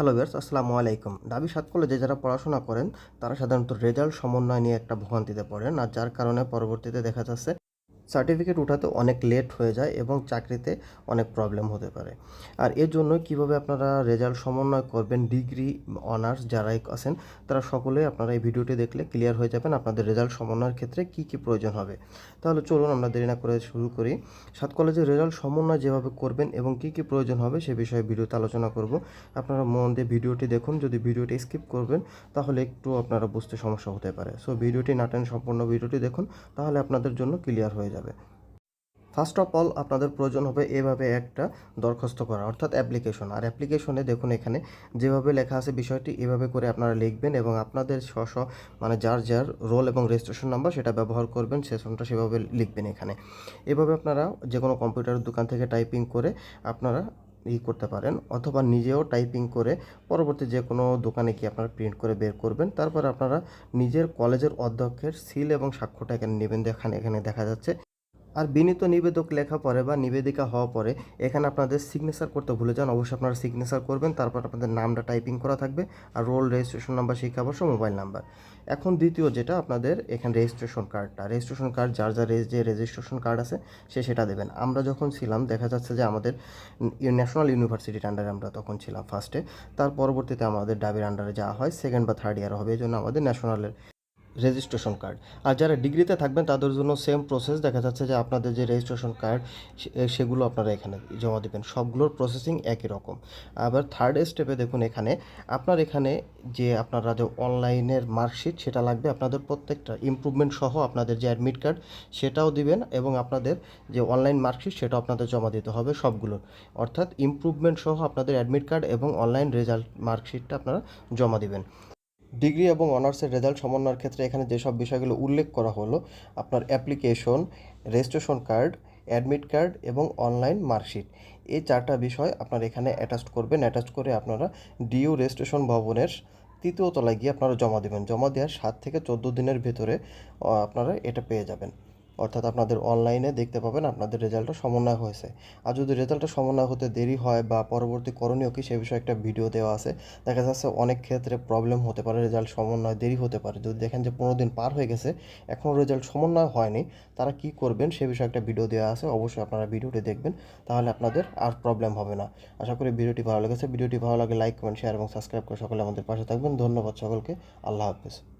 Hello viewers, আসসালামু আলাইকুম। দাবি সাত কলেজে যারা পড়াশোনা করেন, তারা সাধারণত রেজাল্ট সমন্বয় নিয়ে একটা ভোগান্তিতে পড়েন। আর যার কারণে পরবর্তীতে দেখা যাচ্ছে সার্টিফিকেট উঠাতে অনেক লেট হয়ে যায় এবং চাকরিতে অনেক প্রবলেম হতে পারে। আর এর জন্য কীভাবে আপনারা রেজাল্ট সমন্বয় করবেন ডিগ্রি অনার্স যারাই আছেন, তারা সকলেই আপনারা এই ভিডিওটি দেখলে ক্লিয়ার হয়ে যাবেন আপনাদের রেজাল্ট সমন্বয়ের ক্ষেত্রে কি কি প্রয়োজন হবে। তাহলে চলুন আমরা দেরি না করে শুরু করি। সাত কলেজের রেজাল্ট সমন্বয় যেভাবে করবেন এবং কি কি প্রয়োজন হবে সে বিষয়ে ভিডিওতে আলোচনা করব। আপনারা মন দিয়ে ভিডিওটি দেখুন, যদি ভিডিওটি স্কিপ করবেন, তাহলে একটু আপনারা বুঝতে সমস্যা হতে পারে। সো ভিডিওটি নাটেন সম্পূর্ণ ভিডিওটি দেখুন, তাহলে আপনাদের জন্য ক্লিয়ার হয়ে যাবে। ফার্স্ট অফ অল আপনাদের প্রয়োজন হবে এভাবে একটা দরখাস্ত করা, অর্থাৎ অ্যাপ্লিকেশন আর অ্যাপ্লিকেশনে দেখুন এখানে যেভাবে লেখা আছে বিষয়টি এভাবে করে আপনারা লিখবেন এবং আপনাদের স্ব স্ব মানে যার যার রোল এবং রেজিস্ট্রেশন নাম্বার সেটা ব্যবহার করবেন, সেশনটা সেভাবে লিখবেন এখানে। এভাবে আপনারা যে কোনো কম্পিউটারের দোকান থেকে টাইপিং করে আপনারা ই করতে পারেন, অথবা নিজেও টাইপিং করে পরবর্তী যে কোনো দোকানে গিয়ে আপনারা প্রিন্ট করে বের করবেন। তারপর আপনারা নিজের কলেজের অধ্যক্ষের সিল এবং স্বাক্ষরটা এখানে নেবেন, দেখান এখানে দেখা যাচ্ছে। আর বিনীত নিবেদক লেখা পরে বা নিবেদিকা হওয়া পরে এখানে আপনাদের সিগনেচার করতে ভুলে যান। অবশ্যই আপনারা সিগনেচার করবেন, তারপর আপনাদের নামটা টাইপিং করা থাকবে আর রোল রেজিস্ট্রেশন নাম্বার শিক্ষাবর্ষ মোবাইল নাম্বার এখন দ্বিতীয় যেটা, আপনাদের এখানে রেজিস্ট্রেশন কার্ডটা রেজিস্ট্রেশন কার্ড যার যার যে রেজিস্ট্রেশন কার্ড আছে, সে সেটা দেবেন। আমরা যখন ছিলাম, দেখা যাচ্ছে যে আমাদের ন্যাশনাল ইউনিভার্সিটির আন্ডারে আমরা তখন ছিলাম ফার্স্টে তার পরবর্তীতে আমাদের ডাবির আন্ডারে যাওয়া হয় সেকেন্ড বা থার্ড ইয়ার হবে, এই জন্য আমাদের ন্যাশনালের রেজিস্ট্রেশন কার্ড আর যারা ডিগ্রিতে থাকবেন, তাদের জন্য সেম প্রসেস দেখা যাচ্ছে যে আপনাদের যে রেজিস্ট্রেশন কার্ড সেগুলো আপনারা এখানে জমা দেবেন। সবগুলোর প্রসেসিং একই রকম। আবার থার্ড স্টেপে দেখুন এখানে, আপনার এখানে যে আপনারা যে অনলাইনের মার্কশিট সেটা লাগবে আপনাদের প্রত্যেকটা ইমপ্রুভমেন্ট সহ আপনাদের যে অ্যাডমিট কার্ড সেটাও দিবেন এবং আপনাদের যে অনলাইন মার্কশিট সেটাও আপনাদের জমা দিতে হবে সবগুলোর। অর্থাৎ ইমপ্রুভমেন্ট সহ আপনাদের অ্যাডমিট কার্ড এবং অনলাইন রেজাল্ট মার্কশিটটা আপনারা জমা দিবেন। ডিগ্রি এবং অনার্সের রেজাল্ট সমন্বয়ের ক্ষেত্রে এখানে যেসব বিষয়গুলো উল্লেখ করা হলো, আপনার application, registration card, admit card এবং অনলাইন মার্কশিট। এই চারটা বিষয় আপনারা এখানে অ্যাটাচ করবেন। অ্যাটাচ করে আপনারা ডিউ রেজিস্ট্রেশন ভবনের তৃতীয় তলায় গিয়ে আপনারা জমা দেবেন। জমা দেওয়ার সাত থেকে চোদ্দ দিনের ভেতরে আপনারা এটা পেয়ে যাবেন। অর্থাৎ আপনাদের অনলাইনে দেখতে পাবেন আপনাদের রেজাল্টটা সমন্বয় হয়েছে। আর যদি রেজাল্টটা সমন্বয় হতে দেরি হয় বা পরবর্তী করণীয় কি সে বিষয়ে একটা ভিডিও দেওয়া আছে, দেখা যাচ্ছে অনেক ক্ষেত্রে প্রবলেম হতে পারে রেজাল্ট সমন্বয় দেরি হতে পারে। যদি দেখেন যে পনেরো দিন পার হয়ে গেছে, এখনও রেজাল্ট সমন্বয় হয়নি, তারা কি করবেন সে বিষয়ে একটা ভিডিও দেওয়া আছে, অবশ্যই আপনারা ভিডিওটি দেখবেন, তাহলে আপনাদের আর প্রবলেম হবে না। আশা করি ভিডিওটি ভালো লেগেছে। ভিডিওটি ভালো লাগে লাইক কমেন্ট শেয়ার এবং সাবস্ক্রাইব করে সকলে আমাদের পাশে থাকবেন। ধন্যবাদ সকলকে। আল্লাহ হাফেজ।